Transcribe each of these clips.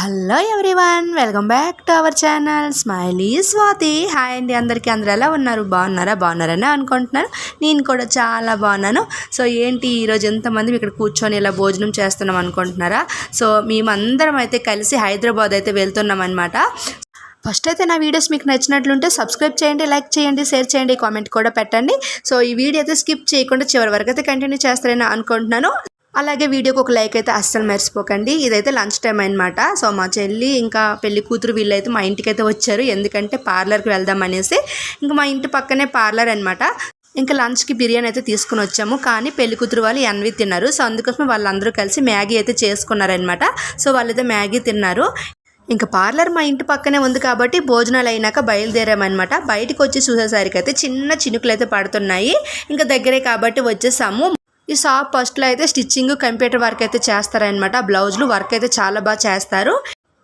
Hello everyone welcome back to our channel. Smiley Swathi. Hi అండి అందరికీ. అందరూ ఎలా ఉన్నారు? బాగున్నారా? బాగున్నారని అనుకుంటున్నాను. నేను కూడా చాలా బాగున్నాను. సో ఏంటి ఈరోజు ఎంతమంది ఇక్కడ కూర్చొని ఇలా భోజనం చేస్తున్నాం అనుకుంటున్నారా? సో మేమందరం అయితే కలిసి హైదరాబాద్ అయితే వెళ్తున్నాం అనమాట ఫస్ట్ అయితే నా వీడియోస్ మీకు నచ్చినట్లుంటే సబ్స్క్రైబ్ చేయండి లైక్ చేయండి షేర్ చేయండి కామెంట్ కూడా పెట్టండి. సో ఈ వీడియో అయితే స్కిప్ చేయకుండా చివరి వరకు అయితే కంటిన్యూ చేస్తారని అనుకుంటున్నాను. అలాగే వీడియోకి ఒక లైక్ అయితే అస్సలు మర్చిపోకండి. ఇదైతే లంచ్ టైం అనమాట సో మా చెల్లి ఇంకా పెళ్ళి కూతురు వీళ్ళైతే మా ఇంటికైతే వచ్చారు. ఎందుకంటే పార్లర్కి వెళ్దాం అనేసి ఇంకా మా ఇంటి పక్కనే పార్లర్ అనమాట ఇంకా లంచ్కి బిర్యానీ అయితే తీసుకుని వచ్చాము. కానీ పెళ్ళి కూతురు వాళ్ళు ఎన్వి తిన్నారు. సో అందుకోసం వాళ్ళందరూ కలిసి మ్యాగీ అయితే చేసుకున్నారనమాట సో వాళ్ళైతే మ్యాగీ తిన్నారు. ఇంకా పార్లర్ మా ఇంటి పక్కనే ఉంది కాబట్టి భోజనాలు అయినాక బయలుదేరామన్నమాట బయటకు వచ్చి చూసేసరికి అయితే చిన్న చినుకులు అయితే పడుతున్నాయి. ఇంకా దగ్గరే కాబట్టి వచ్చేసాము. ఈ షాప్ ఫస్ట్లో అయితే స్టిచ్చింగ్ కంప్యూటర్ వర్క్ అయితే చేస్తారనమాట బ్లౌజ్లు వర్క్ అయితే చాలా బాగా చేస్తారు.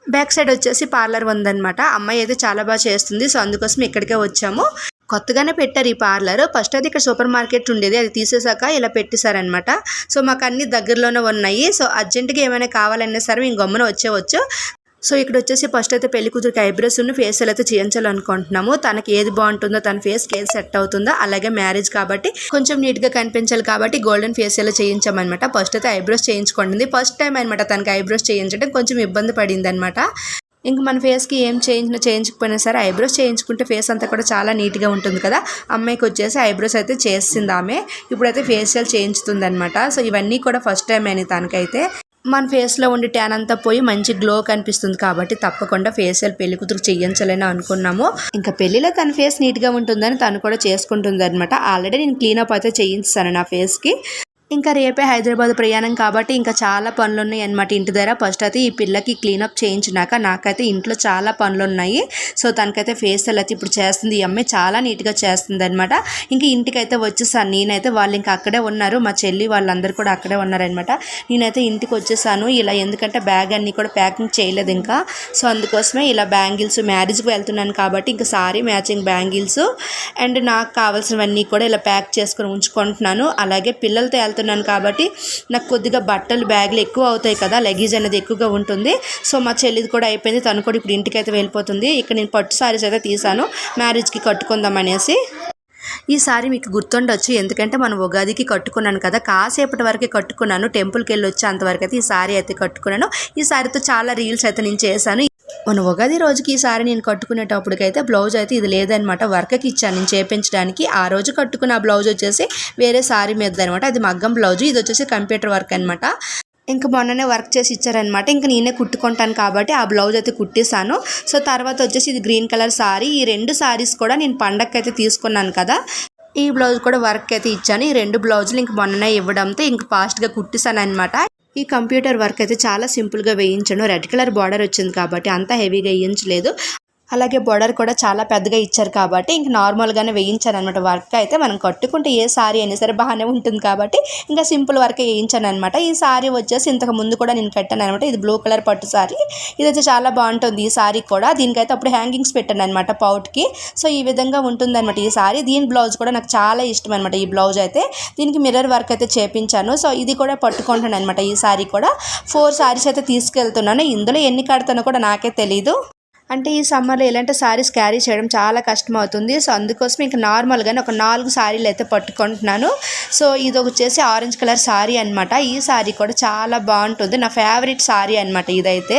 బ్యాక్ సైడ్ వచ్చేసి పార్లర్ ఉందన్నమాట. అమ్మాయి అయితే చాలా బాగా చేస్తుంది. సో అందుకోసం ఇక్కడికే వచ్చాము. కొత్తగానే పెట్టారు ఈ పార్లర్. ఫస్ట్ అయితే ఇక్కడ సూపర్ మార్కెట్ ఉండేది. అది తీసేసాక ఇలా పెట్టేశారనమాట సో మాకు అన్ని దగ్గరలోనే ఉన్నాయి. సో అర్జెంటుగా ఏమైనా కావాలన్నా సరే మేము గమ్మున వచ్చేవచ్చు సో ఇక్కడ వచ్చేసి ఫస్ట్ అయితే పెళ్ళి కూతురికి ఐబ్రోస్ ఉన్న ఫేషియల్ అయితే చేయించాలనుకుంటున్నాము తనకి ఏది బాగుంటుందో తన ఫేస్ ఏది సెట్ అవుతుందో అలాగే మ్యారేజ్ కాబట్టి కొంచెం నీట్గా కనిపించాలి కాబట్టి గోల్డెన్ ఫేషియల్ చేయించామన్నమాట. ఫస్ట్ అయితే ఐబ్రోస్ చేయించుకుంటుంది ఫస్ట్ టైం అనమాట తనకి ఐబ్రోస్ చేయించడం కొంచెం ఇబ్బంది పడింది అనమాట ఇంక మన ఫేస్కి ఏం చేయించినా చేయించకపోయినా సరే ఐబ్రోస్ చేయించుకుంటే ఫేస్ అంతా కూడా చాలా నీట్గా ఉంటుంది కదా. అమ్మాయికి వచ్చేసి ఐబ్రోస్ అయితే చేసింది ఆమె. ఇప్పుడైతే ఫేషియల్ చేయించుతుంది అనమాట సో ఇవన్నీ కూడా ఫస్ట్ టైం అని తనకైతే. మన ఫేస్లో ఉండి ట్యాన్ అంతా పోయి మంచి గ్లో కనిపిస్తుంది కాబట్టి తప్పకుండా ఫేషియల్ పెళ్ళి కూతురు చేయించాలని అనుకున్నాము. ఇంకా పెళ్ళిలో తన ఫేస్ నీట్గా ఉంటుందని తను కూడా చేసుకుంటుంది అనమాట ఆల్రెడీ నేను క్లీనప్ అయితే చేయించాను నా ఫేస్కి ఇంకా రేపే హైదరాబాద్ ప్రయాణం కాబట్టి ఇంకా చాలా పనులు ఉన్నాయి అనమాట ఇంటి దగ్గర ఫస్ట్ అయితే ఈ పిల్లకి క్లీనప్ చేయించినాక నాకైతే ఇంట్లో చాలా పనులు ఉన్నాయి సో తనకైతే ఫేషియల్ అయితే ఇప్పుడు చేస్తుంది. ఈ అమ్మాయి చాలా నీట్గా చేస్తుంది అనమాట ఇంకా ఇంటికి అయితే వచ్చేసాను. నేనైతే వాళ్ళు ఇంకా అక్కడే ఉన్నారు. మా చెల్లి వాళ్ళందరూ కూడా అక్కడే ఉన్నారనమాట నేనైతే ఇంటికి వచ్చేసాను. ఇలా ఎందుకంటే బ్యాగ్ అన్నీ కూడా ప్యాకింగ్ చేయలేదు ఇంకా. సో అందుకోసమే ఇలా బ్యాంగిల్స్ మ్యారేజ్కి వెళ్తున్నాను కాబట్టి ఇంకా సారీ మ్యాచింగ్ బ్యాంగిల్స్ అండ్ నాకు కావాల్సినవన్నీ కూడా ఇలా ప్యాక్ చేసుకొని ఉంచుకుంటున్నాను. అలాగే పిల్లలతో వెళ్తున్నాను కాబట్టి నాకు కొద్దిగా బట్టలు బ్యాగులు ఎక్కువ అవుతాయి కదా లగేజ్ అనేది ఎక్కువగా ఉంటుంది. సో మా చెల్లిది కూడా అయిపోయింది. తను కూడా ఇప్పుడు ఇంటికి అయితే వెళ్ళిపోతుంది. ఇక్కడ నేను పట్టు సారీస్ అయితే తీసాను మ్యారేజ్కి కట్టుకుందాం అనేసి. ఈ సారీ మీకు గుర్తుండొచ్చు. ఎందుకంటే మనం ఉగాదికి కట్టుకున్నాను కదా. కాసేపటి వరకే కట్టుకున్నాను. టెంపుల్కి వెళ్ళి వచ్చి అంతవరకు అయితే ఈ సారీ అయితే కట్టుకున్నాను. ఈ సారీతో చాలా రీల్స్ అయితే నేను చేశాను. మన ఉగాది రోజుకి ఈ నేను కట్టుకునేటప్పటికైతే బ్లౌజ్ అయితే ఇది లేదనమాట వర్క్కి ఇచ్చాను. నేను చేపించడానికి ఆ రోజు కట్టుకున్న బ్లౌజ్ వచ్చేసి వేరే సారీ మీద అనమాట అది మగ్గం బ్లౌజ్ ఇది వచ్చేసి కంప్యూటర్ వర్క్ అనమాట ఇంకా మొన్ననే వర్క్ చేసి ఇచ్చారనమాట ఇంకా నేనే కుట్టుకుంటాను కాబట్టి ఆ బ్లౌజ్ అయితే కుట్టేశాను. సో తర్వాత వచ్చేసి ఇది గ్రీన్ కలర్ సారీ. ఈ రెండు సారీస్ కూడా నేను పండగకి అయితే తీసుకున్నాను కదా. ఈ బ్లౌజ్ కూడా వర్క్ అయితే ఇచ్చాను. ఈ రెండు బ్లౌజులు ఇంక మొన్ననే ఇవ్వడంతో ఇంక ఫాస్ట్గా కుట్టిసాను అనమాట ఈ కంప్యూటర్ వర్క్ అయితే చాలా సింపుల్గా వేయించాను. రెడ్ కలర్ బార్డర్ వచ్చింది కాబట్టి అంత హెవీగా వేయించలేదు. అలాగే బోర్డర్ కూడా చాలా పెద్దగా ఇచ్చారు కాబట్టి ఇంక నార్మల్గానే వేయించాను అనమాట వర్క్ అయితే మనం కట్టుకుంటే ఏ సారీ అయినా సరే బాగానే ఉంటుంది కాబట్టి ఇంకా సింపుల్ వర్క్ వేయించాను అనమాట ఈ సారీ వచ్చేసి ఇంతకు ముందు కూడా నేను కట్టాను అనమాట ఇది బ్లూ కలర్ పట్టు సారీ. ఇది అయితే చాలా బాగుంటుంది ఈ సారీ కూడా. దీనికైతే అప్పుడు హ్యాంగింగ్స్ పెట్టాను అనమాట పౌట్కి. సో ఈ విధంగా ఉంటుంది అనమాట ఈ సారీ. దీని బ్లౌజ్ కూడా నాకు చాలా ఇష్టం అనమాట ఈ బ్లౌజ్ అయితే. దీనికి మిర్రర్ వర్క్ అయితే చేపించాను. సో ఇది కూడా పట్టుకుంటాను అనమాట ఈ సారీ కూడా. ఫోర్ సారీస్ అయితే తీసుకెళ్తున్నాను. ఇందులో ఎన్ని కడతానో కూడా నాకే తెలీదు. అంటే ఈ సమ్మర్లో ఇలాంటి శారీస్ క్యారీ చేయడం చాలా కష్టం అవుతుంది సో అందుకోసం ఇంకా నార్మల్గానే ఒక నాలుగు శారీలు అయితే పట్టుకుంటున్నాను. సో ఇది వచ్చేసి ఆరెంజ్ కలర్ శారీ అనమాట ఈ శారీ కూడా చాలా బాగుంటుంది. నా ఫేవరెట్ శారీ అనమాట ఇదైతే.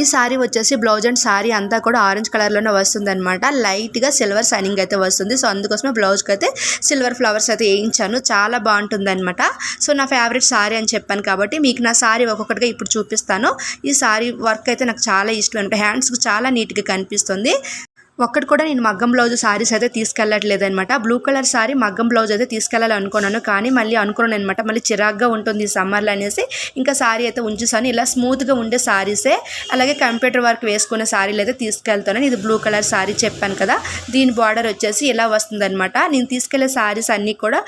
ఈ సారీ వచ్చేసి బ్లౌజ్ అండ్ సారీ అంతా కూడా ఆరెంజ్ కలర్లోనే వస్తుంది అనమాట లైట్గా సిల్వర్ సైనింగ్ అయితే వస్తుంది. సో అందుకోసమే బ్లౌజ్కి అయితే సిల్వర్ ఫ్లవర్స్ అయితే వేయించాను. చాలా బాగుంటుంది అనమాట సో నా ఫేవరెట్ శారీ అని చెప్పాను కాబట్టి మీకు నా సారీ ఒక్కొక్కటిగా ఇప్పుడు చూపిస్తాను. ఈ సారీ వర్క్ అయితే నాకు చాలా ఇష్టం. అనమాట హ్యాండ్స్కి చాలా నీట్గా కనిపిస్తుంది. ఒక్కటి కూడా నేను మగ్గం బ్లౌజ్ సారీస్ అయితే తీసుకెళ్ళట్లేదు అనమాట బ్లూ కలర్ సారీ మగ్గం బ్లౌజ్ అయితే తీసుకెళ్ళాలి అనుకున్నాను కానీ మళ్ళీ అనుకున్నాను అనమాట మళ్ళీ చిరాగ్గా ఉంటుంది ఈ సమ్మర్లో అనేసి ఇంకా సారీ అయితే ఉంచుసాను. ఇలా స్మూత్గా ఉండే సారీసే అలాగే కంప్యూటర్ వర్క్ వేసుకునే సారీలు అయితే తీసుకెళ్తాను. ఇది బ్లూ కలర్ సారీ చెప్పాను కదా దీని బార్డర్ వచ్చేసి ఇలా వస్తుందన్నమాట. నేను తీసుకెళ్ళే సారీస్ అన్నీ కూడా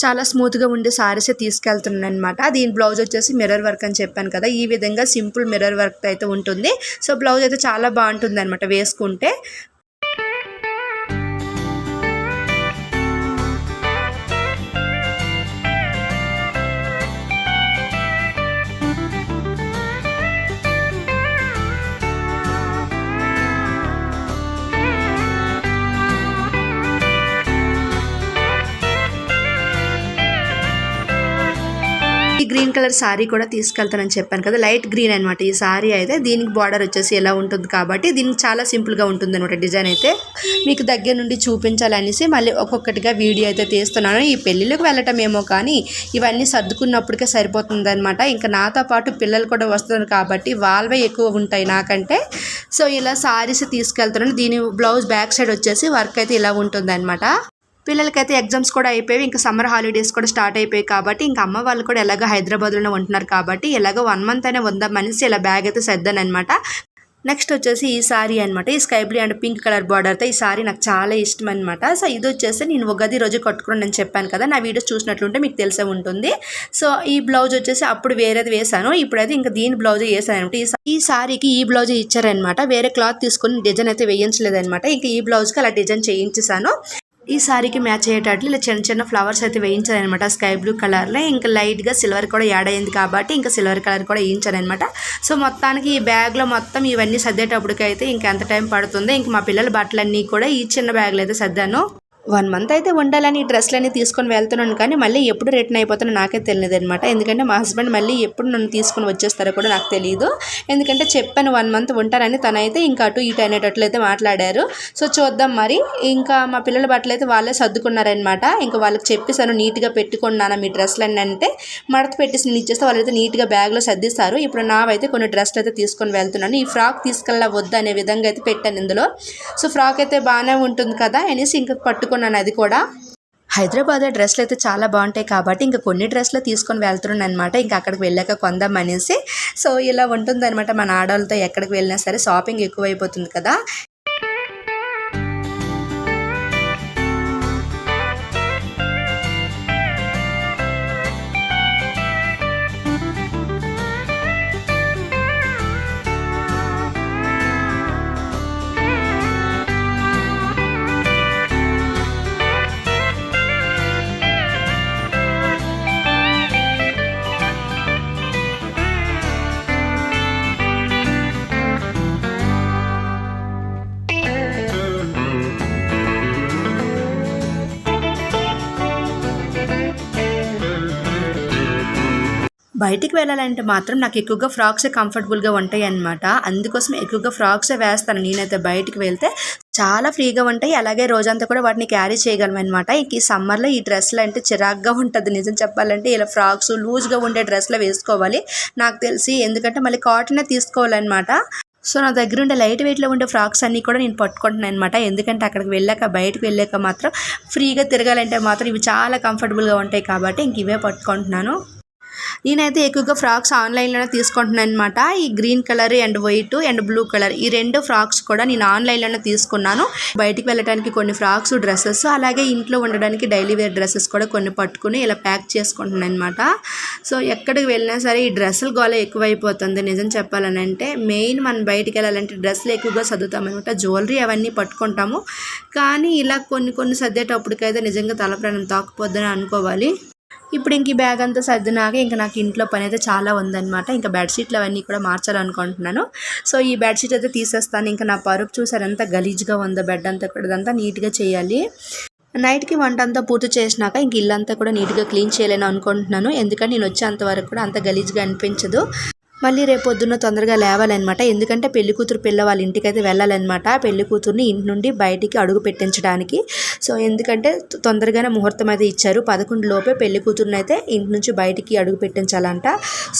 చాలా స్మూత్గా ఉండే సారీసే తీసుకెళ్తున్నాను అనమాట దీని బ్లౌజ్ వచ్చేసి మిర్రర్ వర్క్ అని చెప్పాను కదా ఈ విధంగా సింపుల్ మిర్రర్ వర్క్ అయితే ఉంటుంది. సో బ్లౌజ్ అయితే చాలా బాగుంటుంది అనమాట వేసుకుంటే. కలర్ సారీ కూడా తీసుకెళ్తానని చెప్పాను కదా లైట్ గ్రీన్ అనమాట ఈ సారీ అయితే. దీనికి బార్డర్ వచ్చేసి ఎలా ఉంటుంది కాబట్టి దీనికి చాలా సింపుల్గా ఉంటుంది అనమాట డిజైన్ అయితే. మీకు దగ్గర నుండి చూపించాలనేసి మళ్ళీ ఒక్కొక్కటిగా వీడియో అయితే తీస్తున్నాను. ఈ పెళ్ళిళ్ళకి వెళ్ళటం ఏమో కానీ ఇవన్నీ సర్దుకున్నప్పటికే సరిపోతుంది అనమాట ఇంకా నాతో పాటు పిల్లలు కూడా వస్తున్నారు కాబట్టి వాళ్ళవే ఎక్కువ ఉంటాయి నాకంటే. సో ఇలా శారీస్ తీసుకెళ్తున్నాను. దీని బ్లౌజ్ బ్యాక్ సైడ్ వచ్చేసి వర్క్ అయితే ఇలా ఉంటుంది అనమాట పిల్లలకైతే ఎగ్జామ్స్ కూడా అయిపోయి ఇంకా సమ్మర్ హాలిడేస్ కూడా స్టార్ట్ అయిపోయాయి కాబట్టి ఇంకా అమ్మ వాళ్ళు కూడా ఎలాగో హైదరాబాద్లోనే ఉంటున్నారు కాబట్టి ఎలాగో వన్ మంత్ అయినా ఉందామనేసి ఇలా బ్యాగ్ అయితే సర్దాను అనమాట నెక్స్ట్ వచ్చేసి ఈ సారీ అనమాట ఈ sky blue and pink colour బార్డర్తో ఈ సారీ నాకు చాలా ఇష్టం అనమాట సో ఇది వచ్చేసి నేను ఉగాది రోజు కట్టుకున్నాను నేను చెప్పాను కదా. నా వీడియోస్ చూసినట్లుంటే మీకు తెలిసే ఉంటుంది. సో ఈ బ్లౌజ్ వచ్చేసి అప్పుడు వేరేది వేసాను ఇప్పుడైతే ఇంకా దీని బ్లౌజ్ వేసాను అనమాట ఈ ఈ సారీకి ఈ బ్లౌజ్ ఇచ్చారనమాట వేరే క్లాత్ తీసుకుని డిజైన్ అయితే వేయించలేదనమాట ఇంకా ఈ బ్లౌజ్కి అలా డిజైన్ చేయించేసాను ఈ సారీకి మ్యాచ్ అయ్యేటట్లు ఇలా చిన్న చిన్న ఫ్లవర్స్ అయితే వేయించాను అనమాట స్కై బ్లూ కలర్లో ఇంకా లైట్గా సిల్వర్ కూడా యాడ్ అయింది కాబట్టి ఇంకా సిల్వర్ కలర్ కూడా వేయించాను అనమాట సో మొత్తానికి ఈ బ్యాగ్లో మొత్తం ఇవన్నీ సర్దేటప్పటికైతే ఇంకా ఎంత టైం పడుతుందో ఇంక మా పిల్లల బట్టలన్నీ కూడా ఈ చిన్న బ్యాగ్లో అయితే సర్దాను. వన్ మంత్ అయితే ఉండాలని డ్రెస్లన్నీ తీసుకొని వెళ్తున్నాను కానీ మళ్ళీ ఎప్పుడు రిటర్న్ అయిపోతానో నాకే తెలియదు అనమాట ఎందుకంటే మా హస్బెండ్ మళ్ళీ ఎప్పుడు నన్ను తీసుకొని వచ్చేస్తారో కూడా నాకు తెలియదు ఎందుకంటే చెప్పాను వన్ మంత్ ఉంటారని తనైతే ఇంకా అటు ఇటు అనేటట్లు అయితే మాట్లాడారు. సో చూద్దాం మరి. ఇంకా మా పిల్లల బట్టలు అయితే వాళ్ళే సర్దుకున్నారనమాట ఇంకా వాళ్ళకి చెప్పేసాను నీట్గా పెట్టుకున్నాను మీ డ్రెస్లు అన్నీ అంటే. మడత పెట్టేసి నేను ఇచ్చేస్తే వాళ్ళైతే నీట్గా బ్యాగ్లో సర్దిస్తారు. ఇప్పుడు నావైతే కొన్ని డ్రెస్లు అయితే తీసుకొని వెళ్తున్నాను. ఈ ఫ్రాక్ తీసుకెళ్ళవద్దు అనే విధంగా అయితే పెట్టాను ఇందులో. సో ఫ్రాక్ అయితే బాగానే ఉంటుంది కదా అనేసి ఇంకా పట్టుకుని పట్టుకున్నాను అది కూడా. హైదరాబాద్ డ్రెస్లు అయితే చాలా బాగుంటాయి కాబట్టి ఇంకా కొన్ని డ్రెస్లు తీసుకొని వెళ్తున్నాను అనమాట ఇంకా అక్కడికి వెళ్ళాక కొందాం అనేసి. సో ఇలా ఉంటుందన్నమాట మన ఆడవాళ్ళతో ఎక్కడికి వెళ్ళినా సరే. షాపింగ్ ఎక్కువైపోతుంది కదా. బయటికి వెళ్ళాలంటే మాత్రం నాకు ఎక్కువగా ఫ్రాక్సే కంఫర్టబుల్గా ఉంటాయి అనమాట అందుకోసం ఎక్కువగా ఫ్రాక్సే వేస్తాను. నేనైతే బయటికి వెళ్తే చాలా ఫ్రీగా ఉంటాయి. అలాగే రోజంతా కూడా వాటిని క్యారీ చేయగలం అనమాట ఈ సమ్మర్లో ఈ డ్రెస్సులు అంటే చిరాగ్గా ఉంటుంది. నిజం చెప్పాలంటే ఇలా ఫ్రాక్స్ లూజ్గా ఉండే డ్రెస్సులు వేసుకోవాలి. నాకు తెలిసి ఎందుకంటే మళ్ళీ కాటనే తీసుకోవాలన్నమాట. సో నా దగ్గర ఉండే లైట్ వెయిట్లో ఉండే ఫ్రాక్స్ అన్నీ కూడా నేను పట్టుకుంటున్నాను అనమాట ఎందుకంటే అక్కడికి వెళ్ళాక బయటకు వెళ్ళాక మాత్రం ఫ్రీగా తిరగాలంటే మాత్రం ఇవి చాలా కంఫర్టబుల్గా ఉంటాయి కాబట్టి ఇంక ఇవే పట్టుకుంటున్నాను. నేనైతే ఎక్కువగా ఫ్రాక్స్ ఆన్లైన్లోనే తీసుకుంటున్నాను అనమాట ఈ green colour and white and blue colour ఈ రెండు ఫ్రాక్స్ కూడా నేను ఆన్లైన్లోనే తీసుకున్నాను. బయటికి వెళ్ళడానికి కొన్ని ఫ్రాక్స్ డ్రెస్సెస్ అలాగే ఇంట్లో ఉండడానికి డైలీ వేర్ డ్రెస్సెస్ కూడా కొన్ని పట్టుకుని ఇలా ప్యాక్ చేసుకుంటున్నాను అనమాట సో ఎక్కడికి వెళ్ళినా సరే ఈ డ్రెస్సులు గోల ఎక్కువైపోతుంది. నిజం చెప్పాలని అంటే మెయిన్ మనం బయటికి వెళ్ళాలంటే డ్రెస్సులు ఎక్కువగా చదువుతామన్నమాట జ్యువెలరీ అవన్నీ పట్టుకుంటాము. కానీ ఇలా కొన్ని కొన్ని సర్దేటప్పటికైతే నిజంగా తలప్రాణం తాకపోద్దని అనుకోవాలి. ఇప్పుడు ఇంక ఈ బ్యాగ్ అంతా సర్దినాక ఇంకా నాకు ఇంట్లో పని అయితే చాలా ఉందన్నమాట. ఇంకా బెడ్షీట్లు అవన్నీ కూడా మార్చాలనుకుంటున్నాను. సో ఈ బెడ్షీట్ అయితే తీసేస్తాను. ఇంకా నా పరుపు చూసారు ఎంత గలీజ్గా ఉందో బెడ్ అంతా కూడా. అంతా నీట్గా చేయాలి. నైట్కి వంట అంతా పూర్తి చేసినాక ఇంక ఇల్లంతా కూడా నీట్గా క్లీన్ చేయలేను అనుకుంటున్నాను. ఎందుకంటే నేను వచ్చేంత వరకు కూడా అంత గలీజ్గా అనిపించదు. మళ్ళీ రేపు పొద్దున్న తొందరగా లేవాలన్నమాట. ఎందుకంటే పెళ్ళి కూతురు పిల్ల వాళ్ళ ఇంటికి వెళ్ళాలన్నమాట పెళ్ళి కూతుర్ని ఇంటి నుండి బయటికి అడుగు పెట్టించడానికి. సో ఎందుకంటే తొందరగానే ముహూర్తం అయితే ఇచ్చారు. పదకొండు లోపే పెళ్ళి కూతురుని అయితే ఇంటి నుంచి బయటికి అడుగు పెట్టించాలంట.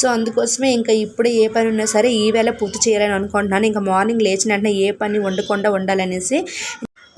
సో అందుకోసమే ఇంకా ఇప్పుడు ఏ పని ఉన్నా సరే ఈవేళ పూర్తి చేయాలని అనుకుంటున్నాను. ఇంకా మార్నింగ్ లేచిన వెంటనే ఏ పని వండకుండా ఉండాలనేసి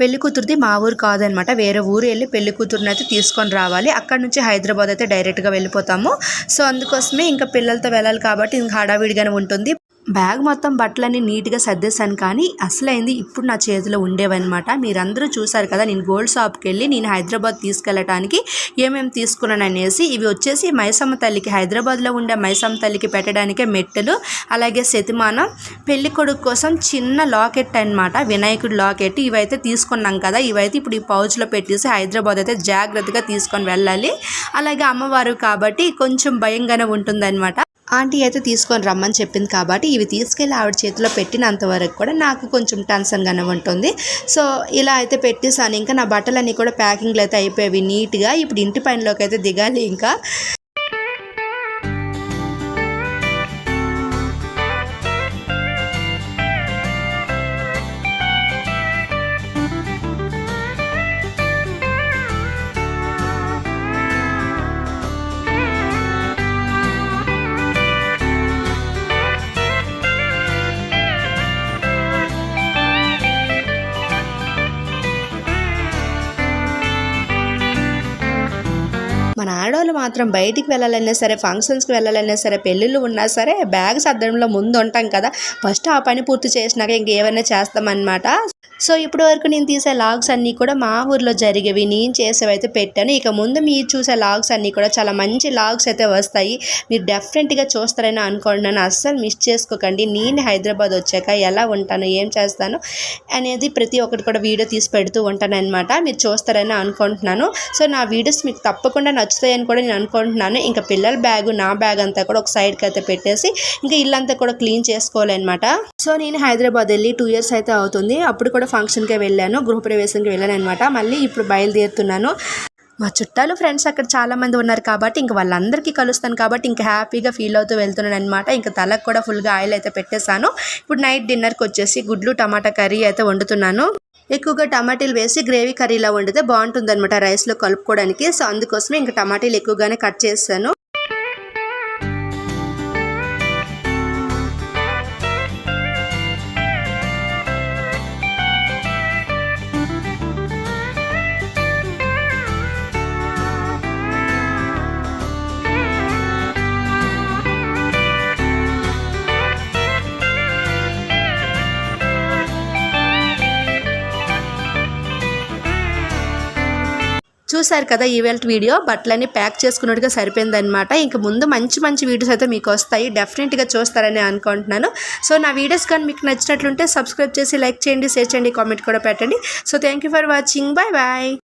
పెళ్ళి కూతురుది మా ఊరు కాదనమాట. వేరే ఊరు వెళ్ళి పెళ్ళి కూతురుని అయితే తీసుకొని రావాలి. అక్కడ నుంచి హైదరాబాద్ అయితే డైరెక్ట్గా వెళ్ళిపోతాము. సో అందుకోసమే ఇంకా పిల్లలతో వెళ్ళాలి కాబట్టి ఇంకా హడావిడిగానే ఉంటుంది. బ్యాగ్ మొత్తం బట్టలన్నీ నీట్గా సర్దేశాను కానీ అసలైంది ఇప్పుడు నా చేతిలో ఉండేవన్నమాట. మీరందరూ చూసారు కదా నేను గోల్డ్ షాప్కి వెళ్ళి నేను హైదరాబాద్ తీసుకెళ్ళటానికి ఏమేమి తీసుకున్నాను అనేసి ఇవి వచ్చేసి మైసమ్మ తల్లికి హైదరాబాద్లో ఉండే మైసమ్మ తల్లికి పెట్టడానికే మెట్టెలు అలాగే శతిమానం పెళ్ళి కొడుకు కోసం చిన్న లాకెట్ అన్నమాట వినాయకుడి లాకెట్. ఇవైతే తీసుకున్నాం కదా ఇవైతే ఇప్పుడు ఈ పౌచ్లో పెట్టేసి హైదరాబాద్ అయితే జాగ్రత్తగా తీసుకొని వెళ్ళాలి. అలాగే అమ్మవారు కాబట్టి కొంచెం భయంగానే ఉంటుందన్నమాట. ఆంటీ అయితే తీసుకొని రమ్మని చెప్పింది కాబట్టి ఇవి తీసుకెళ్ళి ఆవిడ చేతిలో పెట్టినంత వరకు కూడా నాకు కొంచెం టెన్షన్గానే ఉంటుంది. సో ఇలా అయితే పెట్టేసాను ఇంకా నా బట్టలన్నీ కూడా ప్యాకింగ్లు అయితే అయిపోయాయి. నీట్గా ఇప్పుడు ఇంటి పనిలోకి అయితే దిగాలి ఇంకా. పిల్లలు మాత్రం బయటికి వెళ్ళాలన్నా సరే ఫంక్షన్స్కి వెళ్ళాలన్నా సరే పెళ్ళిళ్ళు ఉన్నా సరే బ్యాగ్ సర్దడంలో ముందు ఉంటాం కదా. ఫస్ట్ ఆ పని పూర్తి చేసినాక ఇంకేమైనా చేస్తామన్నమాట. సో ఇప్పటి వరకు నేను తీసే లాగ్స్ అన్నీ కూడా మా ఊర్లో జరిగేవి. నేను చేసేవి అయితే పెట్టాను. ఇక ముందు మీరు చూసే లాగ్స్ అన్నీ కూడా చాలా మంచి లాగ్స్ అయితే వస్తాయి. మీరు డెఫినెట్గా చూస్తారని అనుకుంటున్నాను అస్సలు మిస్ చేసుకోకండి. నేను హైదరాబాద్ వచ్చాక ఎలా ఉంటాను ఏం చేస్తాను అనేది ప్రతి ఒక్కటి కూడా వీడియో తీసి పెడుతూ ఉంటాను అనమాట మీరు చూస్తారని అనుకుంటున్నాను. సో నా వీడియోస్ మీకు తప్పకుండా నచ్చుతాయని కూడా నేను అనుకుంటున్నాను. ఇంకా పిల్లల బ్యాగ్ నా బ్యాగ్ అంతా కూడా ఒక సైడ్కి అయితే పెట్టేసి ఇంకా ఇల్లంతా కూడా క్లీన్ చేసుకోవాలన్నమాట. సో నేను హైదరాబాద్ వెళ్ళి టూ ఇయర్స్ అయితే అవుతుంది. అప్పుడు కూడా ఫంక్షన్కే వెళ్ళాను గృహప్రవేశంకి వెళ్ళాను అనమాట మళ్ళీ ఇప్పుడు బయలుదేరుతున్నాను. మా చుట్టాలు ఫ్రెండ్స్ అక్కడ చాలా మంది ఉన్నారు కాబట్టి ఇంకా వాళ్ళందరికీ కలుస్తాను కాబట్టి ఇంకా హ్యాపీగా ఫీల్ అవుతూ వెళ్తున్నాను అనమాట ఇంకా తలకు కూడా ఫుల్గా ఆయిల్ అయితే పెట్టేశాను. ఇప్పుడు నైట్ డిన్నర్కి వచ్చేసి గుడ్లు టమాటా కర్రీ అయితే వండుతున్నాను. ఎక్కువగా టమాటీలు వేసి గ్రేవీ కర్రీలా వండితే బాగుంటుంది అనమాట రైస్లో కలుపుకోవడానికి. సో అందుకోసమే ఇంకా టమాటీలు ఎక్కువగానే కట్ చేస్తాను చూసారు కదా ఈవెల్ట్ వీడియో బట్టలన్నీ ప్యాక్ చేసుకున్నట్టుగా సరిపోయిందనమాట ఇంక ముందు మంచి మంచి వీడియోస్ అయితే మీకు వస్తాయి. డెఫినెట్గా చూస్తారని అనుకుంటున్నాను. సో నా వీడియోస్ కానీ మీకు నచ్చినట్లుంటే సబ్స్క్రైబ్ చేసి లైక్ చేయండి షేర్ చేయండి కామెంట్ కూడా పెట్టండి. So thank you for watching bye bye